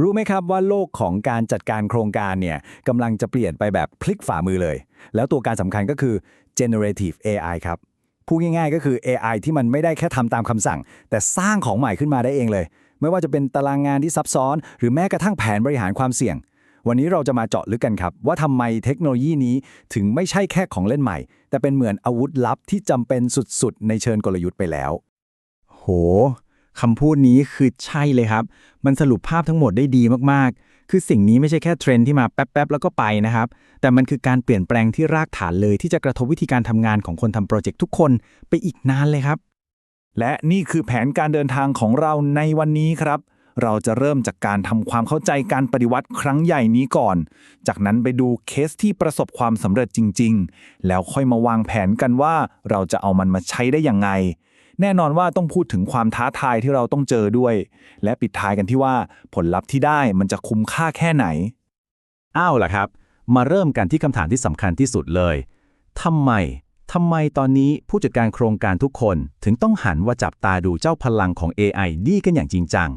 รู้ไหมครับว่าโลกของการจัดการโครงการเนี่ยกำลังจะเปลี่ยนไปแบบพลิกฝ่ามือเลย แล้วตัวการสำคัญก็คือ generative AI ครับพูดง่ายๆ ก็คือ AI ที่มันไม่ได้แค่ทำตามคำสั่ง แต่สร้างของใหม่ขึ้นมาได้เองเลย ไม่ว่าจะเป็นตารางงานที่ซับซ้อน หรือแม้กระทั่งแผนบริหารความเสี่ยง วันนี้เราจะมาเจาะลึกกันครับ ว่าทำไมเทคโนโลยีนี้ถึงไม่ใช่แค่ของเล่นใหม่ แต่เป็นเหมือนอาวุธลับที่จำเป็นสุดๆ ในเชิงกลยุทธ์ไปแล้ว โห คำพูดนี้คือใช่เลยครับ มันสรุปภาพทั้งหมดได้ดีมากๆ คือสิ่งนี้ไม่ใช่แค่เทรนที่มาแป๊บๆ แล้วก็ไปนะครับ แต่มันคือการเปลี่ยนแปลงที่รากฐานเลยที่จะกระทบวิธีการทำงานของคนทำโปรเจกต์ทุกคนไปอีกนานเลยครับ และนี่คือแผนการเดินทางของเราในวันนี้ครับ เราจะเริ่มจากการทำความเข้าใจการปฏิวัติครั้งใหญ่นี้ก่อน จากนั้นไปดูเคสที่ประสบความสำเร็จจริง ๆ แล้วค่อยมาวางแผนกันว่าเราจะเอามันมาใช้ได้ยังไง แน่นอนว่าต้องพูดถึงความท้าทายที่เราต้องเจอด้วย และปิดท้ายกันที่ว่าผลลัพธ์ที่ได้มันจะคุ้มค่าแค่ไหน อ้าวล่ะครับ มาเริ่มกันที่คำถามที่สำคัญที่สุดเลยทำไมทำไมตอนนี้ผู้จัดการโครงการทุกคนถึงต้องหันว่าจับตาดูเจ้าพลังของ AI ดีกันอย่างจริงจัง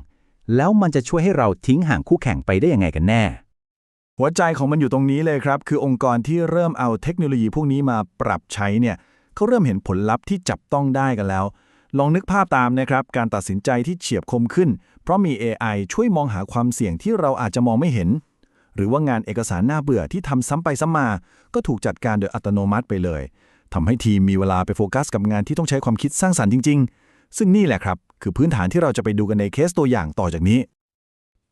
แล้วมันจะช่วยให้เราทิ้งห่างคู่แข่งไปได้ยังไงกันแน่ หัวใจของมันอยู่ตรงนี้เลยครับ คือองค์กรที่เริ่มเอาเทคโนโลยีพวกนี้มาปรับใช้เนี่ยเขาเริ่มเห็นผลลัพธ์ที่จับต้องได้กันแล้ว ลองนึกภาพตามนะครับ การตัดสินใจที่เฉียบคมขึ้น เพราะมี AI ช่วยมองหาความเสี่ยงที่เราอาจจะมองไม่เห็น หรือว่างานเอกสารน่าเบื่อที่ทำซ้ำไปซ้ำมา ก็ถูกจัดการโดยอัตโนมัติไปเลยทำให้ทีมมีเวลาไปโฟกัสกับงานที่ต้องใช้ความคิดสร้างสรรค์จริง ๆ ซึ่งนี่แหละครับ คือพื้นฐานที่เราจะไปดูกันในเคสตัวอย่างต่อจากนี้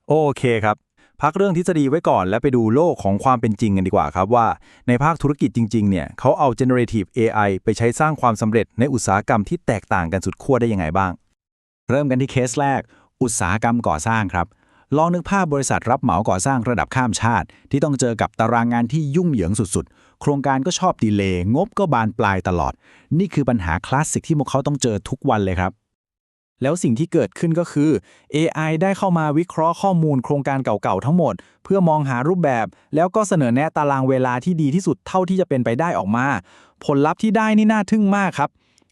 โอเคครับ พักเรื่องทฤษฎีไว้ก่อนแล้วไปดูโลกของความเป็นจริงกันดีกว่าครับว่า ในภาคธุรกิจจริง ๆ เนี่ยเขาเอา generative AI ไปใช้สร้างความสำเร็จในอุตสาหกรรมที่แตกต่างกันสุดขั้วได้ยังไงบ้าง เริ่มกันที่เคสแรก อุตสาหกรรมก่อสร้างครับ ลองนึกภาพบริษัทรับเหมาก่อสร้างระดับข้ามชาติ ที่ต้องเจอกับตารางงานที่ยุ่งเหยิงสุดๆ โครงการก็ชอบดีเลย์งบก็บานปลายตลอด นี่คือปัญหาคลาสสิกที่พวกเขาต้องเจอทุกวันเลยครับ แล้วสิ่งที่เกิดขึ้นก็คือ AI ได้เข้ามาวิเคราะห์ข้อมูลโครงการเก่าๆทั้งหมด เพื่อมองหารูปแบบ แล้วก็เสนอแนะตารางเวลาที่ดีที่สุดเท่าที่จะเป็นไปได้ออกมา ผลลัพธ์ที่ได้นี่น่าทึ่งมากครับ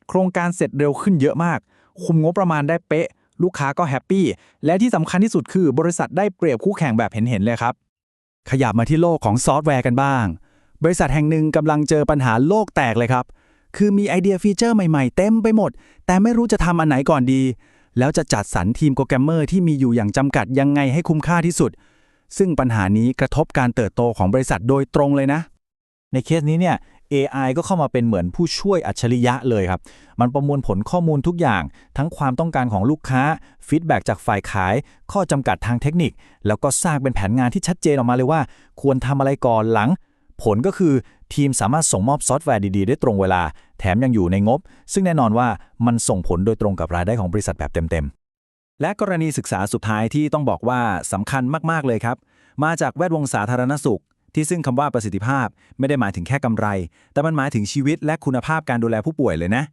โครงการเสร็จเร็วขึ้นเยอะมาก คุมงบประมาณได้เป๊ะ ลูกค้าก็แฮปปี้ และที่สำคัญที่สุดคือบริษัทได้เปรียบคู่แข่งแบบเห็นๆเลยครับ ขยับมาที่โลกของซอฟต์แวร์กันบ้าง บริษัทแห่งหนึ่งกำลังเจอปัญหาโลกแตกเลยครับ คือมีไอเดียฟีเจอร์ใหม่ๆ เต็มไปหมด แต่ไม่รู้จะทำอันไหนก่อนดี แล้วจะจัดสรรทีมโปรแกรมเมอร์ที่มีอยู่อย่างจำกัดยังไงให้คุ้มค่าที่สุด ซึ่งปัญหานี้กระทบการเติบโตของบริษัทโดยตรงเลยนะ ในเคสนี้เนี่ย AI ก็เข้ามาเป็นเหมือนผู้ช่วยอัจฉริยะเลยครับ มันประมวลผลข้อมูลทุกอย่าง ทั้งความต้องการของลูกค้าฟีดแบ็จากฝ่ายขาย ข้อจำกัดทางเทคนิค แล้วก็สร้างเป็นแผนงานที่ชัดเจนออกมาเลยว่า ควรทำอะไรก่อนหลัง ผลก็คือ ทีมสามารถส่งมอบซอฟต์แวร์ดีๆ ได้ตรงเวลา แถมยังอยู่ในงบ ซึ่งแน่นอนว่ามันส่งผลโดยตรงกับรายได้ของบริษัทแบบเต็มๆ และกรณีศึกษาสุดท้ายที่ต้องบอกว่าสำคัญมากๆเลยครับ มาจากแวดวงสาธารณสุข ที่ซึ่งคำว่าประสิทธิภาพ ไม่ได้หมายถึงแค่กำไร แต่มันหมายถึงชีวิตและคุณภาพการดูแลผู้ป่วยเลยนะ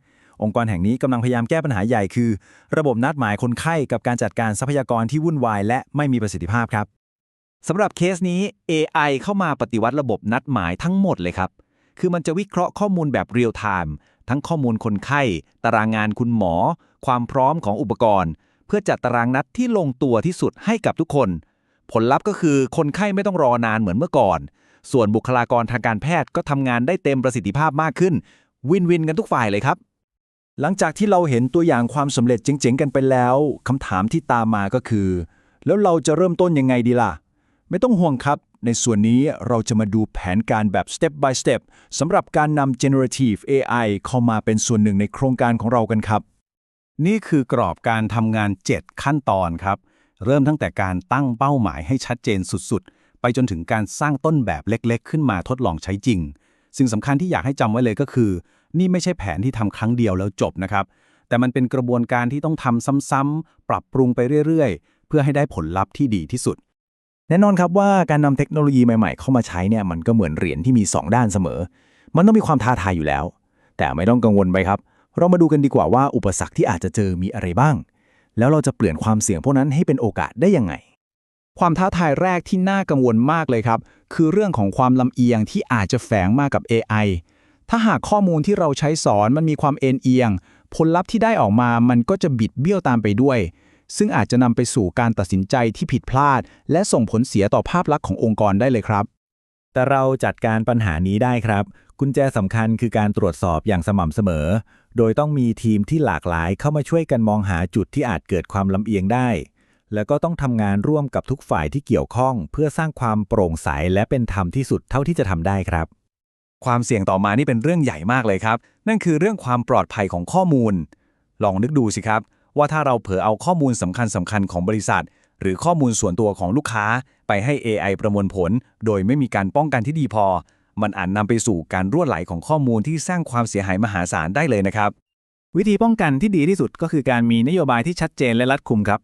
องค์กรแห่งนี้กำลังพยายามแก้ปัญหาใหญ่คือ ระบบนัดหมายคนไข้กับการจัดการทรัพยากรที่วุ่นวายและไม่มีประสิทธิภาพครับ สำหรับเคสนี้ AI เข้ามาปฏิวัติระบบนัดหมายทั้งหมดเลยครับ คือมันจะวิเคราะห์ข้อมูลแบบเรียลไทม์ทั้งข้อมูลคนไข้ ตารางงานคุณหมอ ความพร้อมของอุปกรณ์ เพื่อจัดตารางนัดที่ลงตัวที่สุดให้กับทุกคน ผลลัพธ์ก็คือคนไข้ไม่ต้องรอนานเหมือนเมื่อก่อน ส่วนบุคลากรทางการแพทย์ก็ทำงานได้เต็มประสิทธิภาพมากขึ้น วินวินกันทุกฝ่ายเลยครับ หลังจากที่เราเห็นตัวอย่างความสำเร็จเจ๋งๆกันไปแล้วคำถามที่ตามมาก็คือ แล้วเราจะเริ่มต้นยังไงดีล่ะ ไม่ต้องห่วงครับ ในส่วนนี้เราจะมาดูแผนการแบบ step by step สำหรับการนำ generative AI เข้ามาเป็นส่วนหนึ่งในโครงการของเรากันครับ นี่คือกรอบการทำงาน 7 ขั้นตอนครับ เริ่มตั้งแต่การตั้งเป้าหมายให้ชัดเจนสุดๆ ไปจนถึงการสร้างต้นแบบเล็กๆ ขึ้นมาทดลองใช้จริง สิ่งสำคัญที่อยากให้จำไว้เลยก็คือ นี่ไม่ใช่แผนที่ทำครั้งเดียวแล้วจบนะครับ แต่มันเป็นกระบวนการที่ต้องทำซ้ำๆปรับปรุงไปเรื่อย ๆ เพื่อให้ได้ผลลัพธ์ที่ดีที่สุด แน่นอนครับว่าการนำเทคโนโลยีใหม่ๆ เข้ามาใช้เนี่ยมันก็เหมือนเหรียญที่มี 2 ด้านเสมอ มันต้องมีความท้าทายอยู่แล้ว แต่ไม่ต้องกังวลไปครับ เรามาดูกันดีกว่าว่าอุปสรรคที่อาจจะเจอมีอะไรบ้าง แล้วเราจะเปลี่ยนความเสี่ยงพวกนั้นให้เป็นโอกาสได้ยังไง ความท้าทายแรกที่น่ากังวลมากเลยครับ คือเรื่องของความลำเอียงที่อาจจะแฝงมากับ AI ถ้าหากข้อมูลที่เราใช้สอนมันมีความเอ็นเอียง ผลลัพธ์ที่ได้ออกมามันก็จะบิดเบี้ยวตามไปด้วย ซึ่งอาจจะนำไปสู่การตัดสินใจที่ผิดพลาด และส่งผลเสียต่อภาพลักษณ์ขององค์กรได้เลยครับ แต่เราจัดการปัญหานี้ได้ครับ กุญแจสำคัญคือการตรวจสอบอย่างสม่ำเสมอ โดยต้องมีทีมที่หลากหลายเข้ามาช่วยกันมองหาจุดที่อาจเกิดความลำเอียงได้ แล้วก็ต้องทำงานร่วมกับทุกฝ่ายที่เกี่ยวข้อง เพื่อสร้างความโปร่งใสและเป็นธรรมที่สุดเท่าที่จะทำได้ครับความเสี่ยงต่อมานี่เป็นเรื่องใหญ่มากเลยครับ นั่นคือเรื่องความปลอดภัยของข้อมูล ลองนึกดูสิครับ ว่าถ้าเราเผลอเอาข้อมูลสำคัญสำคัญของบริษัท หรือข้อมูลส่วนตัวของลูกค้า ไปให้ AI ประมวลผล โดยไม่มีการป้องกันที่ดีพอ มันอาจนำไปสู่การรั่วไหลของข้อมูลที่สร้างความเสียหายมหาศาลได้เลยนะครับ วิธีป้องกันที่ดีที่สุดก็คือการมีนโยบายที่ชัดเจนและรัดกุมครับ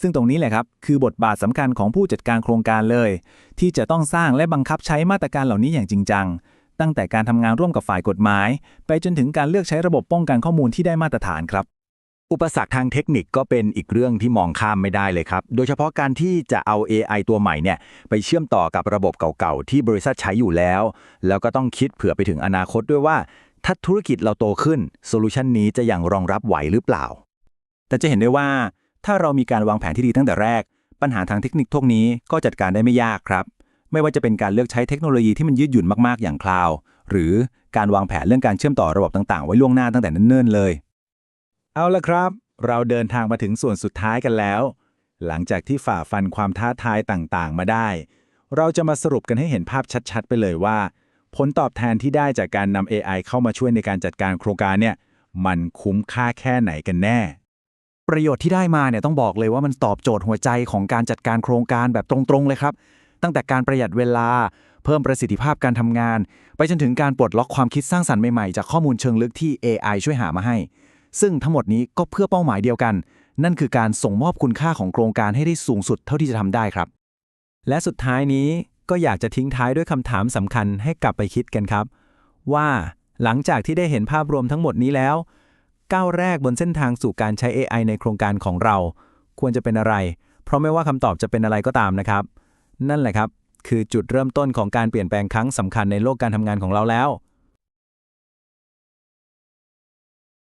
ซึ่งตรงนี้แหละครับ คือบทบาทสำคัญของผู้จัดการโครงการเลย ที่จะต้องสร้างและบังคับใช้มาตรการเหล่านี้อย่างจริงจัง ตั้งแต่การทำงานร่วมกับฝ่ายกฎหมาย ไปจนถึงการเลือกใช้ระบบป้องกันข้อมูลที่ได้มาตรฐานครับ อุปสรรคทางเทคนิคก็เป็นอีกเรื่องที่มองข้ามไม่ได้เลยครับ โดยเฉพาะการที่จะเอา AI ตัวใหม่เนี่ยไปเชื่อมต่อกับระบบเก่าๆ ที่บริษัทใช้อยู่แล้ว แล้วก็ต้องคิดเผื่อไปถึงอนาคตด้วยว่า ถ้าธุรกิจเราโตขึ้นโซลูชันนี้จะยังรองรับไหวหรือเปล่า แต่จะเห็นได้ว่า ถ้าเรามีการวางแผนที่ดีตั้งแต่แรก ปัญหาทางเทคนิคพวกนี้ก็จัดการได้ไม่ยากครับ ไม่ว่าจะเป็นการเลือกใช้เทคโนโลยีที่มันยืดหยุ่นมากๆอย่างคลาวหรือการวางแผนเรื่องการเชื่อมต่อระบบต่างๆ ไว้ล่วงหน้าตั้งแต่เนิ่นๆเลย เอาละครับ เราเดินทางมาถึงส่วนสุดท้ายกันแล้ว หลังจากที่ฝ่าฟันความท้าทายต่างๆ มาได้ เราจะมาสรุปกันให้เห็นภาพชัด ๆ ไปเลยว่า ผลตอบแทนที่ได้จากการนำ AI เข้ามาช่วยในการจัดการโครงการเนี่ย มันคุ้มค่าแค่ไหนกันแน่ ประโยชน์ที่ได้มาเนี่ยต้องบอกเลยว่ามันตอบโจทย์หัวใจของการจัดการโครงการแบบตรงๆเลยครับ ตั้งแต่การประหยัดเวลาเพิ่มประสิทธิภาพการทำงาน ไปจนถึงการปลดล็อกความคิดสร้างสรรค์ใหม่ๆ จากข้อมูลเชิงลึกที่ AI ช่วยหามาให้ ซึ่งทั้งหมดนี้ก็เพื่อเป้าหมายเดียวกัน นั่นคือการส่งมอบคุณค่าของโครงการให้ได้สูงสุดเท่าที่จะทำได้ครับ และสุดท้ายนี้ก็อยากจะทิ้งท้ายด้วยคำถามสำคัญให้กลับไปคิดกันครับ ว่าหลังจากที่ได้เห็นภาพรวมทั้งหมดนี้แล้ว ก้าวแรกบนเส้นทางสู่การใช้ AI ในโครงการของเรา ควรจะเป็นอะไร เพราะไม่ว่าคำตอบจะเป็นอะไรก็ตามนะครับ นั่นแหละครับ คือจุดเริ่มต้นของการเปลี่ยนแปลงครั้งสำคัญในโลกการทำงานของเราแล้ว